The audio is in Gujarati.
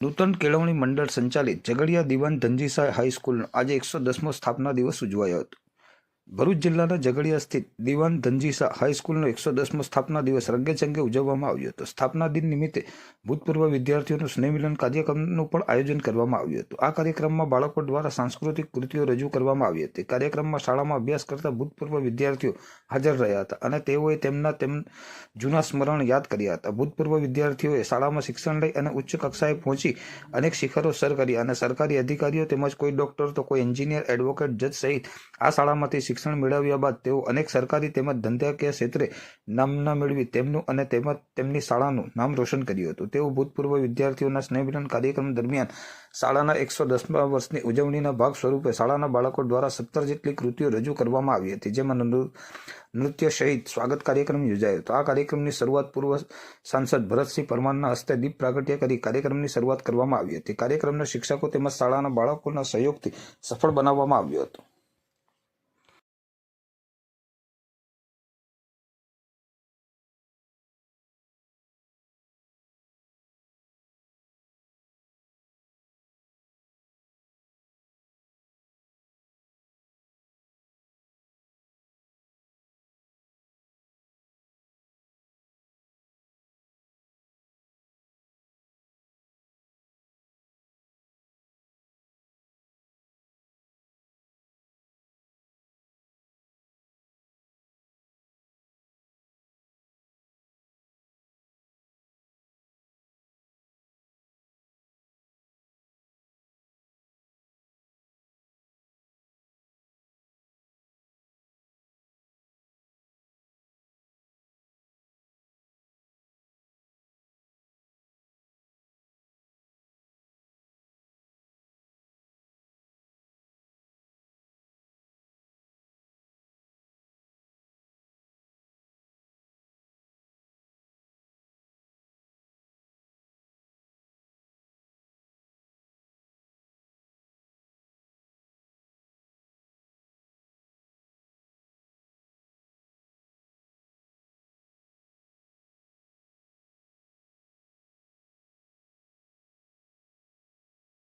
નૂતન કેળવણી મંડળ સંચાલિત ઝઘડિયા દિવાન ધનજીસા હાઈસ્કૂલનો આજે એકસો દસમો સ્થાપના દિવસ ઉજવાયો હતો. ભરૂચ જિલ્લાના ઝઘડિયા સ્થિત દિવાન ધનજીસા હાઈસ્કૂલનો એકસો દસમો સ્થાપના દિવસ રંગેચંગે ઉજવવામાં આવ્યો હતો. સ્થાપના દિન નિમિત્તે ભૂતપૂર્વ વિદ્યાર્થીઓનું સ્નેહમિલન કાર્યક્રમનું પણ આયોજન કરવામાં આવ્યું હતું. આ કાર્યક્રમમાં બાળકો દ્વારા સાંસ્કૃતિક કૃતિઓ રજૂ કરવામાં આવી હતી. કાર્યક્રમમાં શાળામાં અભ્યાસ કરતા ભૂતપૂર્વ વિદ્યાર્થીઓ હાજર રહ્યા હતા અને તેઓએ તેમના તેમ જૂના સ્મરણ યાદ કર્યા હતા. ભૂતપૂર્વ વિદ્યાર્થીઓએ શાળામાં શિક્ષણ લઈ અને ઉચ્ચ કક્ષાએ પહોંચી અનેક શિખરો સર કરી અને સરકારી અધિકારીઓ તેમજ કોઈ ડોક્ટર તો કોઈ એન્જિનિયર, એડવોકેટ, જજ સહિત આ શાળામાંથી શિક્ષણ મેળવ્યા બાદ તેઓ અનેક સરકારી તેમજ ધંધાકીય ક્ષેત્રે નામના મેળવી તેમનું અને તેમજ તેમની શાળાનું નામ રોશન કર્યું હતું. તેઓ ભૂતપૂર્વ વિદ્યાર્થીઓના સ્નેહમિલન કાર્યક્રમ દરમિયાન શાળાના એકસો દસમા વર્ષની ઉજવણીના ભાગ સ્વરૂપે શાળાના બાળકો દ્વારા સત્તર જેટલી કૃતિઓ રજૂ કરવામાં આવી હતી, જેમાં નૃત્ય સહિત સ્વાગત કાર્યક્રમ યોજાયો હતો. આ કાર્યક્રમની શરૂઆત પૂર્વ સાંસદ ભરતસિંહ પરમારના હસ્તે દીપ પ્રાગટ્ય કરી કાર્યક્રમની શરૂઆત કરવામાં આવી હતી. કાર્યક્રમને શિક્ષકો તેમજ શાળાના બાળકોના સહયોગથી સફળ બનાવવામાં આવ્યો હતો.